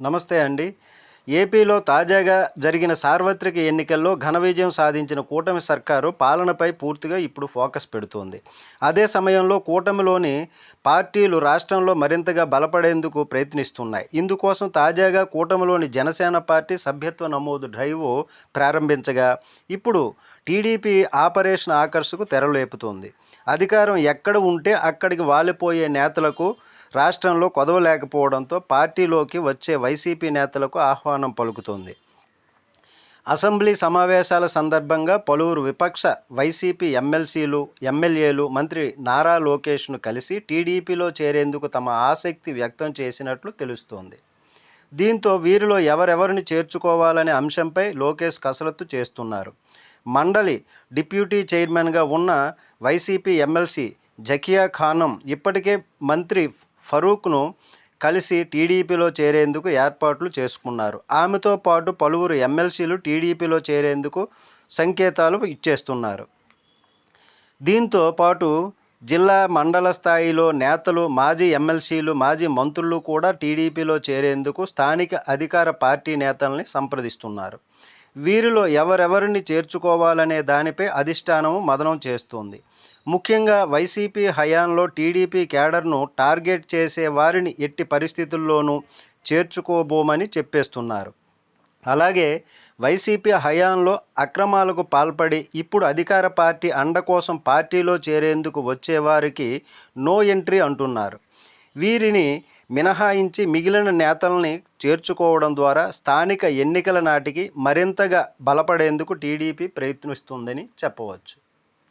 నమస్తే అండి. ఏపీలో తాజాగా జరిగిన సార్వత్రిక ఎన్నికల్లో ఘన విజయం సాధించిన కూటమి సర్కారు పాలనపై పూర్తిగా ఇప్పుడు ఫోకస్ పెడుతోంది. అదే సమయంలో కూటమిలోని పార్టీలు రాష్ట్రంలో మరింతగా బలపడేందుకు ప్రయత్నిస్తున్నాయి. ఇందుకోసం తాజాగా కూటమిలోని జనసేన పార్టీ సభ్యత్వ నమోదు డ్రైవ్ ప్రారంభించగా ఇప్పుడు టీడీపీ ఆపరేషన్ ఆకర్షకు తెరలేపుతోంది. అధికారం ఎక్కడ ఉంటే అక్కడికి వాలిపోయే నేతలకు రాష్ట్రంలో కొదవ లేకపోవడంతో పార్టీలోకి వచ్చే వైసీపీ నేతలకు ఆహ్వానం పలుకుతోంది. అసెంబ్లీ సమావేశాల సందర్భంగా పలువురు విపక్ష వైసీపీ ఎమ్మెల్సీలు ఎమ్మెల్యేలు మంత్రి నారా లోకేష్ను కలిసి టీడీపీలో చేరేందుకు తమ ఆసక్తి వ్యక్తం చేసినట్లు తెలుస్తోంది. దీంతో వీరిలో ఎవరెవరిని చేర్చుకోవాలనే అంశంపై లోకేష్ కసరత్తు చేస్తున్నారు. మండలి డిప్యూటీ చైర్మన్గా ఉన్న వైసీపీ ఎమ్మెల్సీ జకియా ఖానం ఇప్పటికే మంత్రి ఫరూక్ను కలిసి టీడీపీలో చేరేందుకు ఏర్పాట్లు చేసుకున్నారు. ఆమెతో పాటు పలువురు ఎమ్మెల్సీలు టీడీపీలో చేరేందుకు సంకేతాలు ఇచ్చేస్తున్నారు. దీంతో పాటు జిల్లా మండల స్థాయిలో నేతలు మాజీ ఎమ్మెల్సీలు మాజీ మంత్రులు కూడా టీడీపీలో చేరేందుకు స్థానిక అధికార పార్టీ నేతల్ని సంప్రదిస్తున్నారు. వీరిలో ఎవరెవరిని చేర్చుకోవాలనే దానిపై అధిష్టానం మదనం చేస్తోంది. ముఖ్యంగా వైసీపీ హయాంలో టీడీపీ కేడర్ను టార్గెట్ చేసే వారిని ఎట్టి పరిస్థితుల్లోనూ చేర్చుకోబోమని చెప్పేస్తున్నారు. అలాగే వైసీపీ హయాంలో అక్రమాలకు పాల్పడి ఇప్పుడు అధికార పార్టీ అండ కోసం పార్టీలో చేరేందుకు వచ్చేవారికి నో ఎంట్రీ అంటున్నారు. వీరిని మినహాయించి మిగిలిన నేతల్ని చేర్చుకోవడం ద్వారా స్థానిక ఎన్నికల నాటికి మరింతగా బలపడేందుకు టీడీపీ ప్రయత్నిస్తుందని చెప్పవచ్చు.